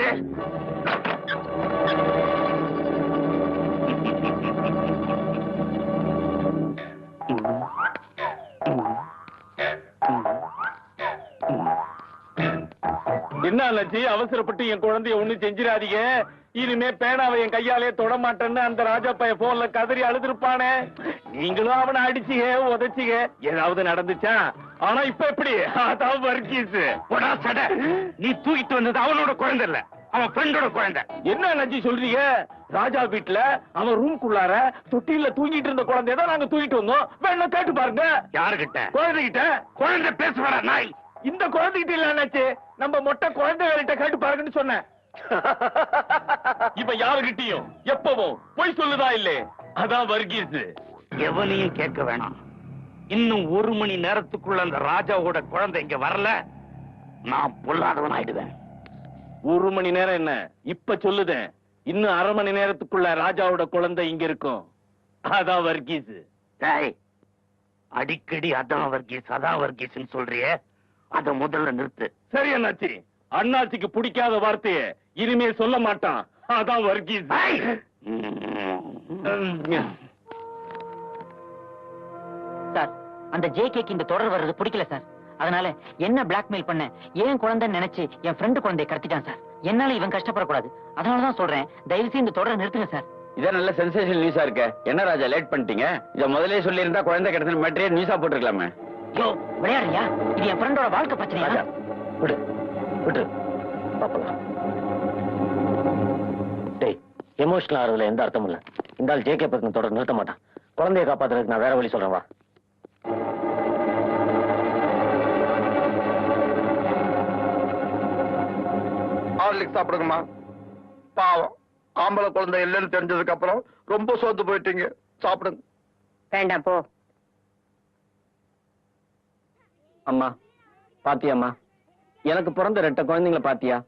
வர்க்கீஸ் என்ன லட்சி அவசரப்பட்டு என் குழந்தைய ஒண்ணு செஞ்சிடாதீங்க. இனிமே பேனாவை என் கையாலே தொட மாட்டேன்னு அந்த ராஜா பைய போன்ல கதறி அழுதுருப்பானே. நீங்களும் அவனை அடிச்சீங்க உதைச்சீங்க ஏதாவது நடந்துச்சா? ஆனா இப்ப எப்படி? அதான் வர்க்கீஸ் போடா சட. நீ தூக்கிட்டு வந்தது அவனோட குழந்தை இல்ல. அவன் ஃப்ரெண்டோட குழந்தை. என்ன லட்சி சொல்றீங்க? ராஜா வீட்டுல அவன் ரூம்குள்ளார தொட்டில தூங்கிட்டு இருந்த குழந்தைய தான் நாங்க தூக்கிட்டு வந்தோம். வேணா கேட்டு பாருங்க. யாருகிட்ட? குழந்தைகிட்ட. குழந்தை பேசுவாரா நாய்? இந்த குழந்தைகிட்ட இல்ல நம்ம மொட்டை குழந்தைகள்கிட்ட கேட்டு பாருங்கன்னு சொன்னேன். இப்ப யாருகிட்டயும் எப்பவும் போய் சொல்லுதா இல்லே அதான் வர்கீஸ். எவனையும் கேட்க வேணாம். இன்னும் ஒரு மணி நேரத்துக்குள்ள அந்த ராஜாவோட குழந்தை இங்க வரல. நான் பொல்லாதவன் ஆயிடுவேன் ஒரு மணி நேரம் என்ன? இப்ப சொல்லுதேன் இன்னும் அரை மணி நேரத்துக்குள்ள ராஜாவோட குழந்தை இங்க இருக்கும். அதான் வர்கீஸ் அடிக்கடி அதான் வர்கீஸ் அதான் வர்கீஸ்னு சொல்றியே. அத முதல்ல நிறுத்து. சரி அண்ணாச்சி. அண்ணாச்சிக்கு பிடிக்காத வார்த்தைய இனிமே சொல்ல மாட்டான். அதான் வர்கீஸ். சார் அந்த ஜேகேக்கு இந்த தொடர் வர்றது பிடிக்கல சார். அதனால என்ன பிளாக்மெயில் பண்ண ஏன் குழந்தைன்னு நினைச்சு என் ஃப்ரெண்டு குழந்தைய கடத்திட்டான் சார். என்னால இவன் கஷ்டப்படக்கூடாது. அதனாலதான் சொல்றேன் தயவு செய்து இந்த தொடரை நிறுத்துங்க சார். இதே நல்ல சென்சேஷன் நியூஸா இருக்க. என்ன ராஜா லேட் பண்ணிட்டீங்க? இத முதல்லயே சொல்லி இருந்தா குழந்தை கிடத்துல மேட்டரே நியூஸா போட்டுருக்கலாமே. யோ விளையாடுறியா? இது என் ஃப்ரெண்டோட வாழ்க்கை பிரச்சனையா? விடு விடு பாப்பலாம் டேய் எமோஷனல் ஆறதுல எந்த அர்த்தமும் இல்ல. இந்த ஆள் ஜேகே பத்தின தொடர் நிறுத்த மாட்டான். குழந்தைய காப்பாத்துறதுக்கு நான் வேற வழி சொல்றேன் வா. ஹார்லிக் சாப்பிடுங்கம்மா. பாவம். ஆம்பளை குழந்தை இல்லைன்னு தெரிஞ்சதுக்கு அப்புறம் ரொம்ப சோர்ந்து போயிட்டீங்க. சாப்பிடுங்க. வேண்டாம் போ. அம்மா பாத்தியாம்மா? எனக்கு பிறந்த ரெட்ட குழந்தைங்களை பாத்தியா?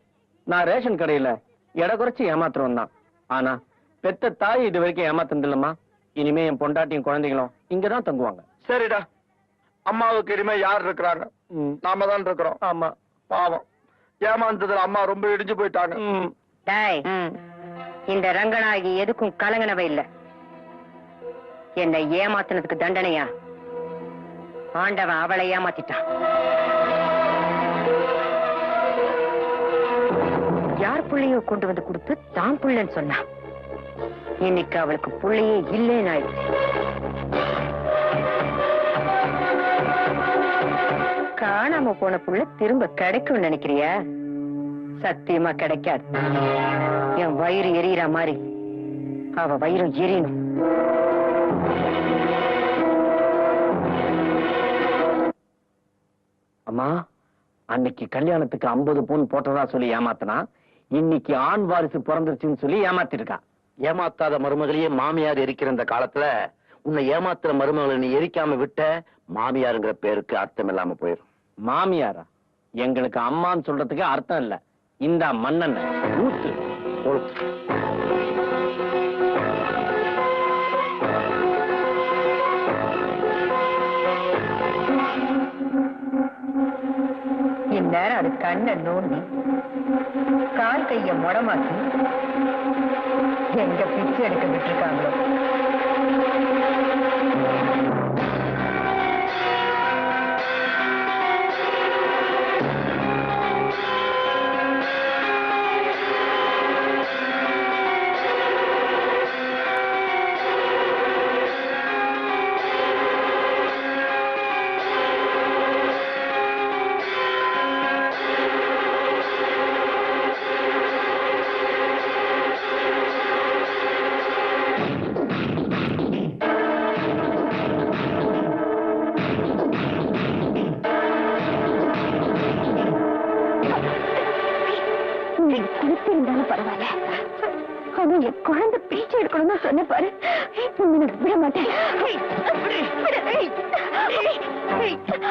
நான் ரேஷன் கடையில எடை குறைச்சு ஏமாத்துறவன் தான் ஆனா பெத்த தாய் இது வரைக்கும் ஏமாத்தது இல்லம்மா இனிமே என் பொண்டாட்டியும் குழந்தைகளும் இங்கதான் தங்குவாங்க. சரிடா. அம்மாவுக்கு இனிமே யார் இருக்கிறாங்க. நாம தான் இருக்கிறோம். ஆமா. பாவம். ஏமாந்ததுல அம்மா ரொம்ப இடிஞ்சு போயிட்டாங்க. இந்த ரங்கநாயகி எதுக்கும் கலங்கினவ இல்ல. என்னை ஏமாத்தினதுக்கு தண்டனையா? ஆண்டவன் அவளை ஏமாத்திட்டான். யார் புள்ளையோ கொண்டு வந்து கொடுத்து தான் புள்ளன்னு சொன்னான். இன்னைக்கு அவளுக்கு புள்ளையே இல்லேன்னு ஆயிடுச்சு. காணாம போன புள்ள திரும்ப கிடைக்கும் நினைக்கிறியா? சத்தியமா கிடைக்காது. என் வயிறு எரியற மாதிரி. அவ வயிறும் எரியணும். அம்மா அன்னைக்கு கல்யாணத்துக்கு 50 பவுன் போட்டதா சொல்லி ஏமாத்தினா இன்னைக்கு ஆண் வாரிசு பிறந்துருச்சுன்னு சொல்லி ஏமாத்திருக்கா. ஏமாத்தாத மருமகளையே மாமியார் எரிக்கிற இந்த காலத்துல உன்னை ஏமாத்துற மருமகளை நீ எரிக்காம விட்ட மாமியாருங்கிற பேருக்கு அர்த்தம் இல்லாம போயிரும். மாமியாரா? எங்களுக்கு அம்மான்னு சொல்றதுக்கு அர்த்தம் இல்ல. இந்த மன்னன். ஊத்து. இந்நேரம் அது கண்ணை நோண்டி கால் கைய முடமாக்கி எங்க பிச்சை எடுக்க விட்டுருக்காங்களோ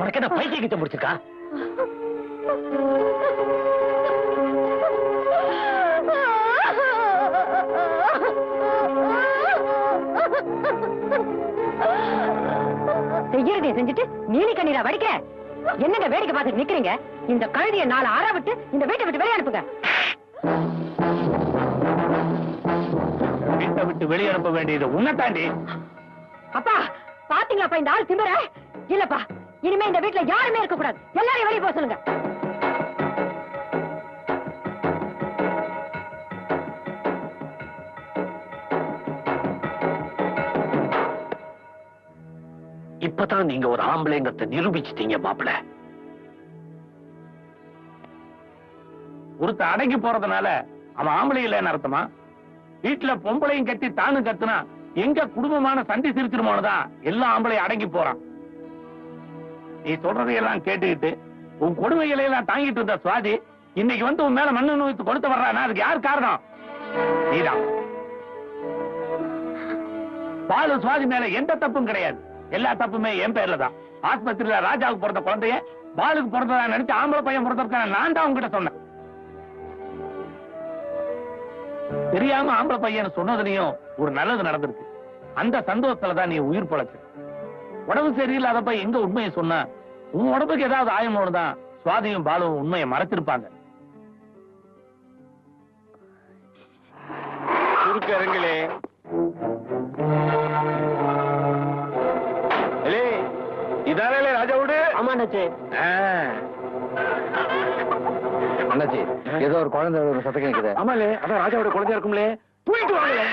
உனக்கு என்ன பைத்தியக்கிட்ட முடிச்சிருக்கா? செய்யறதை செஞ்சுட்டு நீலி கண்ணீரா வடிக்க என்னங்க வேடிக்கை பார்த்துட்டு நிக்கிறீங்க? இந்த கழுதிய நாலு ஆற விட்டு இந்த வீட்டை விட்டு வெளியே அனுப்புங்க. வீட்டை விட்டு வெளியே அனுப்ப வேண்டியது உன்னை தாண்டி அப்பா பாத்தீங்களாப்பா இந்த ஆள் திமிர? இல்லப்பா. இனிமே இந்த வீட்டுல யாருமே இருக்க கூடாது எல்லாரையும் வெளியே போக சொல்லுங்க. இப்பதான் நீங்க ஒரு ஆம்பளைங்கத்தை நிரூபிச்சிட்டீங்க மாப்பிள ஒருத்த அடங்கி போறதுனால அவன் ஆம்பளை இல்லைன்னு அர்த்தமா? வீட்டுல பொம்பளையும் கட்டி தானும் கத்துனா எங்க குடும்பமான சண்டை சிரிச்சிருமோனுதான் எல்லா ஆம்பளையும் அடங்கி போறான். நீ சொல்றதையெல்லாம் கேட்டுக்கிட்டு உன் கொடுமைகளை எல்லாம் தாங்கிட்டு இருந்த சுவாதி இன்னைக்கு வந்து உன் மேல மண்ணு நோய்த்து கொடுத்து வர்றானா? அதுக்கு யார் காரணம்? நீதான். பாலு சுவாதி மேல எந்த தப்பும் கிடையாது. எல்லா தப்புமே என் பேர்ல தான். ஆஸ்பத்திரியில ராஜாவுக்கு பிறந்த குழந்தைய பாலுக்கு பிறந்ததா நினைச்சு ஆம்பளை பையன் பிறந்திருக்கான? நான் தான் உங்ககிட்ட சொன்னேன். தெரியாம ஆம்பளை பையன் சொன்னதுலயும் ஒரு நல்லது நடந்திருக்கு. அந்த சந்தோஷத்துல தான் நீ உயிர் பழச்சு. உடம்பு சரியில்லாதப்ப எங்க உண்மையை சொன்ன? உன் உடம்புக்கு ஏதாவது ஆயமோடு தான் சுவாதியும் பாலுவும் உண்மையை மறைச்சிருப்பாங்க சுருக்க இறங்களே இதானே ராஜா வீடு ஆமாண்ணாச்சி அண்ணாச்சி. ஏதோ ஒரு குழந்தை ஒரு சத்தம் கேக்குது. ஆமாலே அதான் ராஜாவோட குழந்தையா இருக்கும்லே. தூக்கிட்டு வாங்களே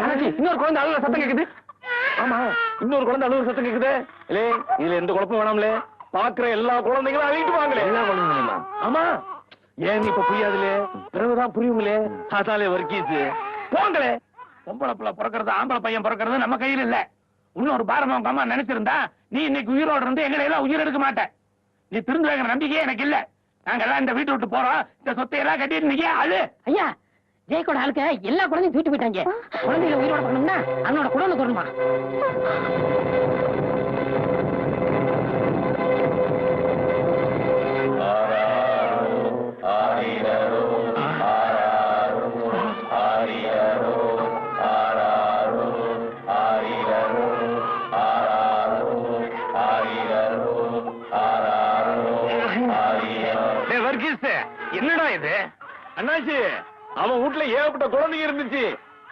அண்ணாச்சி இன்னொரு குழந்தை அழுகிற சத்தம் கேக்குது. ஆமா இன்னொரு குழந்தை அழுகுற சத்தம் கேக்குதே. இல்லே இதுல எந்த குழப்பம் வேணாம்லே. பாக்குற எல்லா குழந்தைகளும் அழிட்டு வாங்களே. எல்லா குழந்தைங்களுமா ஆமா ஏன் இப்ப புரியாதுலே? பிறகுதான் புரியுங்களே அதாலே வர்க்கீஸ். போங்களே. பொம்பளை பிள்ளை பிறக்கிறது ஆம்பளை பையன் பிறக்கிறது நம்ம கையில் இல்ல. இன்னொரு பாரமா உங்க அம்மா நினைச்சிருந்தா நீ இன்னைக்கு உயிரோடு இருந்து எங்களை எல்லாம் உயிர் எடுக்க மாட்ட. நீ திருந்துவேங்கிற நம்பிக்கையே எனக்கு இல்ல. நாங்க எல்லாம் இந்த வீட்டை விட்டு போறோம். இந்த சொத்தை எல்லாம் கட்டிட்டு நீங்க அழு. ஐயா ஜெயக்கோட ஆளுக்கு எல்லா குழந்தையும் தூக்கிட்டு போயிட்டாங்க. குழந்தைகளை உயிரோட பண்ணணும்னா அவனோட குழந்தை தரணுமா ஏகப்பட்ட குழந்தைங்க இருந்துச்சு.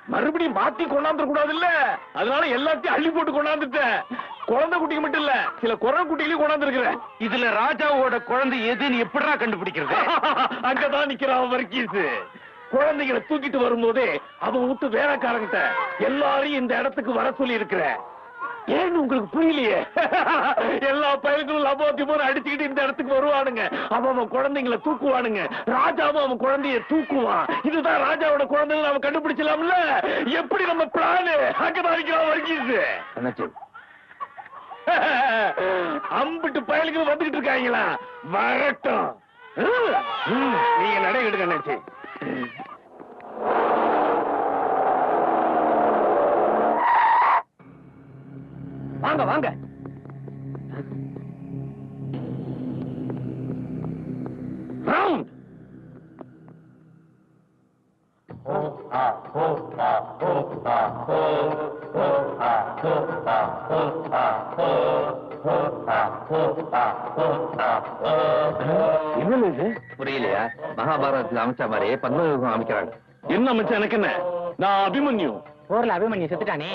மறுபடியும் மாத்தி கொண்டாந்துட கூடாது இல்ல அதனால எல்லாத்தையும் அள்ளி போட்டு கொண்டாந்துட்டேன். குழந்தை குட்டிக்கு மட்டும் இல்ல சில குறை குட்டிகளையும் கொண்டாந்து இதுல ராஜாவோட குழந்தை எதுன்னு எப்படிடா கண்டுபிடிக்கிறது? அங்கதான் நிக்கிறான் வர்க்கீஸ். குழந்தைகளை தூக்கிட்டு வரும்போதே அவன் விட்டு வேலைக்காரங்கிட்ட எல்லாரையும் இந்த இடத்துக்கு வர சொல்லி இருக்கிற ஏன்னு உங்களுக்கு புரியலையே? எல்லா பயல்களும் லபோத்தி போல அடிச்சுக்கிட்டு இந்த இடத்துக்கு வருவானுங்க. அவன் அவன் குழந்தைங்களை தூக்குவானுங்க. ராஜாவும் அவன் குழந்தைய தூக்குவான். இதுதான் ராஜாவோட குழந்தைகள் அவன் கண்டுபிடிச்சலாம்ல எப்படி நம்ம பிளானு அங்கதான் நிக்கிறான் வர்க்கீஸ் அண்ணாச்சி. அம்பிட்டு பயலுக்கு வந்துகிட்டு இருக்காங்களா? வரட்டும். நீங்க நடை எடுங்க அண்ணாச்சி. வாங்க. வாங்க புரியலையா? மகாபாரதத்துல அமைச்ச மாதிரி பத்மயுகம் அமைக்கிறாங்க. என்ன மச்சான் எனக்கு என்ன? நான் அபிமன்யு. போர்ல அபிமன்யு செத்துட்டானே.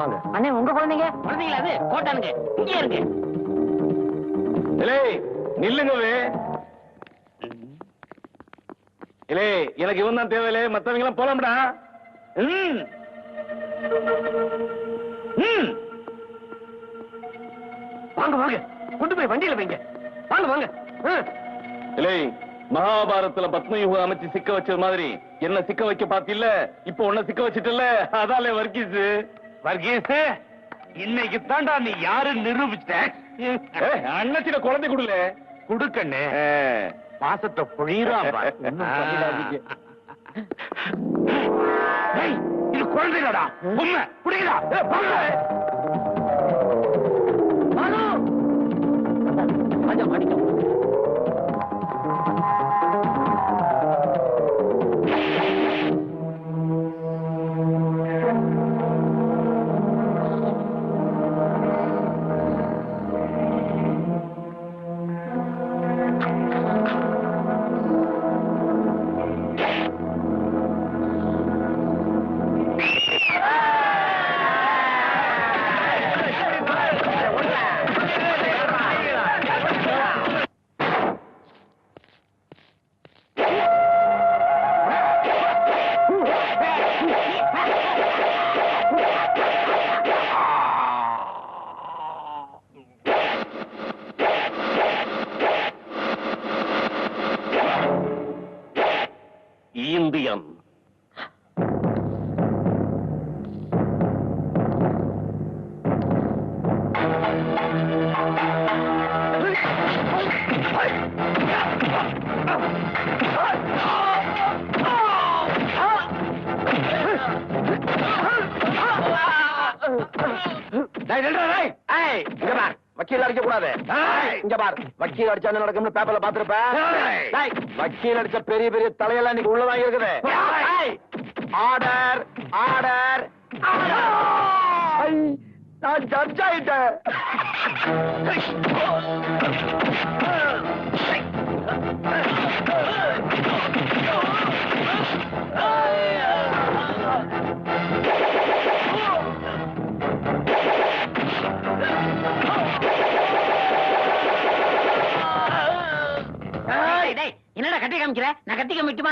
வாங்க அண்ணே உங்க குழந்தைங்க? குழந்தைங்களா அது? போட்டானுங்க. இங்கே இருங்க. இலே நில்லுங்கவே இலே எனக்கு இவன் தான் தேவையில்லை. மத்தவங்க எல்லாம் போலாம்டா. ம். ம். வாங்க வாங்க. கொண்டு போய் வண்டியில வைங்க. வாங்க வாங்க. இல்லை மகாபாரதத்துல பத்மயுகம் அமைச்சு சிக்க வச்சது மாதிரி. என்ன சிக்க வைக்க பாத்தில்ல இப்ப உன்ன சிக்க வச்சிட்டல அதாலே வர்க்கீஸ் வர்கீஸ் இன்னைக்கு தாண்டா நீ யாரு நிரூபிச்சிட்ட? அண்ணத்தின குழந்தை கொடுல குடுக்கண்ணே. பாசத்தை. டேய், இது குழந்தைகளடா உண்மை. புரியுதா ஏய், வாங்க. வக்கீல் அடிக்க கூடாது. இங்க பார். வக்கீல் அடிச்சா நடக்கும்னு பேப்பர்ல பாத்துருப்ப வக்கீல் அடிச்ச பெரிய பெரிய தலையெல்லாம் இன்னைக்கு உள்ளதான் இருக்குது. Order order. நான் ஜட்ஜ் ஆயிட்டேன். என்னடா கட்டி காமிக்கிற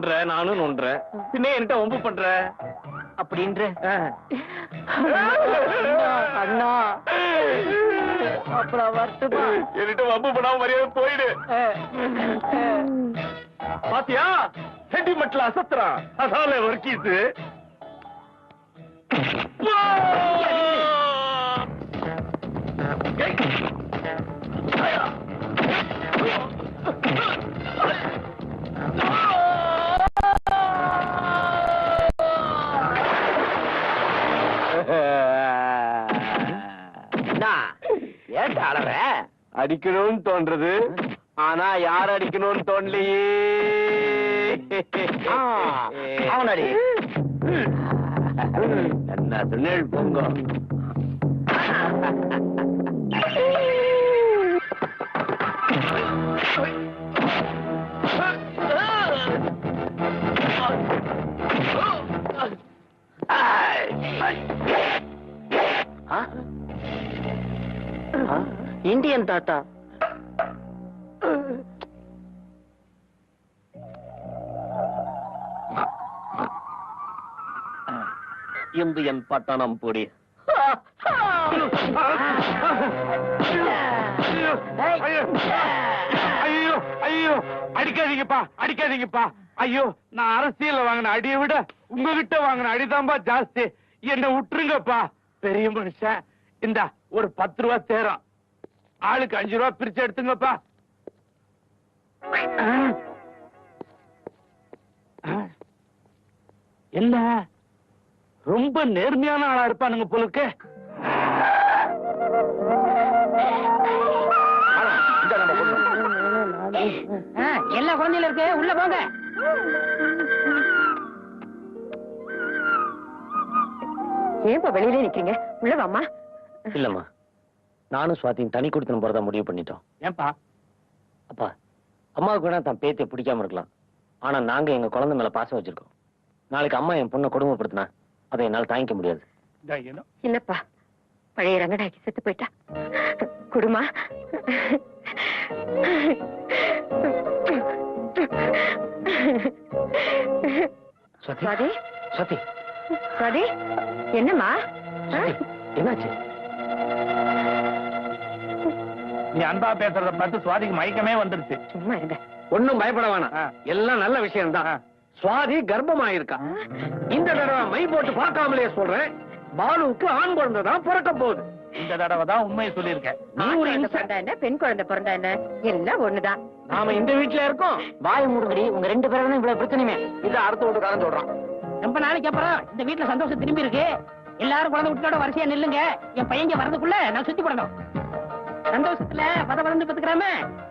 நொன்ற நானும் நொன்ற பின்ன என்கிட்ட வம்பு பண்ற? அப்படின்ற. அண்ணா அப்புறம் வரட்டுமா? என்கிட்ட வம்பு பண்ணாம மரியாதை போயிடு. பாத்தியா? சென்டிமெண்ட்ல அசத்துறான் அதால வர்க்கீஸ் அடிக்கணும்னு தோன்றது. ஆனா யார் அடிக்கணும்னு தோணலையே அவனடி. என்ன சொன்னேள் பொங்க. இந்தியன் தாத்தா. இந்தியன் பட்டணம் பொடி. ஐயோ ஐயோ அடிக்காதீங்கப்பா அடிக்காதீங்கப்பா. ஐயோ நான் அரசியல்ல வாங்கின அடியை விட உங்ககிட்ட வாங்கின அடிதான்பா ஜாஸ்தி. என்ன விட்டுருங்கப்பா பெரிய மனுஷன். இந்தா ஒரு பத்து ரூபா சேரும். ஆளுக்கு அஞ்சு ரூபா பிரிச்சு எடுத்துங்கப்பா. என்ன? ரொம்ப நேர்மையான ஆளா இருப்பானுங்க போலுக்கு. எல்லா குழந்தையில இருக்கு உள்ள போங்க. ஏன்பா வெளியில நிக்கிறீங்க? உள்ள வாம்மா. இல்லம்மா. நானும் சுவாத்தியும் தனி கொடுத்துன்னு போறதா முடிவு பண்ணிட்டோம். ஏன்பா? அப்பா அம்மாவுக்கு வேணா தான் பேத்தியை பிடிக்காம இருக்கலாம். ஆனா நாங்க எங்க குழந்தை மேல பாசம் வச்சிருக்கோம். நாளைக்கு அம்மா என் பொண்ணை கொடுமைப்படுத்தினா அதை என்னால தாங்கிக்க முடியாது. இந்த என்ன? இல்லப்பா பழைய ரங்கடாக்கி செத்து போயிட்டா? குடுமா? சுவாதி சுவாதி? சுவாதி. என்னம்மா? என்னாச்சு? நீ அன்பா பேசுறத பார்த்து சுவாதிக்கு மயக்கமே வந்துருச்சு. சும்மா இருங்க. ஒண்ணும் பயப்பட வேணாம். எல்லாம் நல்ல விஷயம் தான் சுவாதி கர்ப்பமாயிருக்கா. இந்த தடவை மை போட்டு பார்க்காமலே சொல்றேன். பாலுவுக்கு ஆண் குழந்தை தான் பிறக்க போகுது. இந்த தடவை தான் உண்மையை சொல்லியிருக்கேன். பெண் குழந்தை பிறந்தா என்ன? எல்லாம் ஒண்ணுதான். நாம இந்த வீட்டுல இருக்கோம். வாய மூடுங்கடி. உங்க ரெண்டு பேரும் இவ்வளவு பிரச்சனையுமே. இது அடுத்த வீட்டுக்காரன் சொல்றான். ரொம்ப நாளைக்கு அப்புறம் இந்த வீட்டுல சந்தோஷம் திரும்பி இருக்கு. எல்லாரும் குழந்தை விட்டோட வரிசையா நில்லுங்க. என் பையன் வரதுக்குள்ள நான் சுத்தி போடணும். சந்தோஷத்துல பத வளர்ந்து பத்துக்கிறாம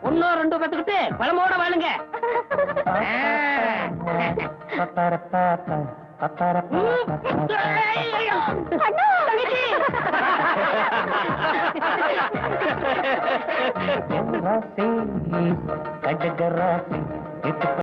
ஒன்னோ ரெண்டோ பத்துக்கிட்டு பழமோட வாழுங்க. கடகராசி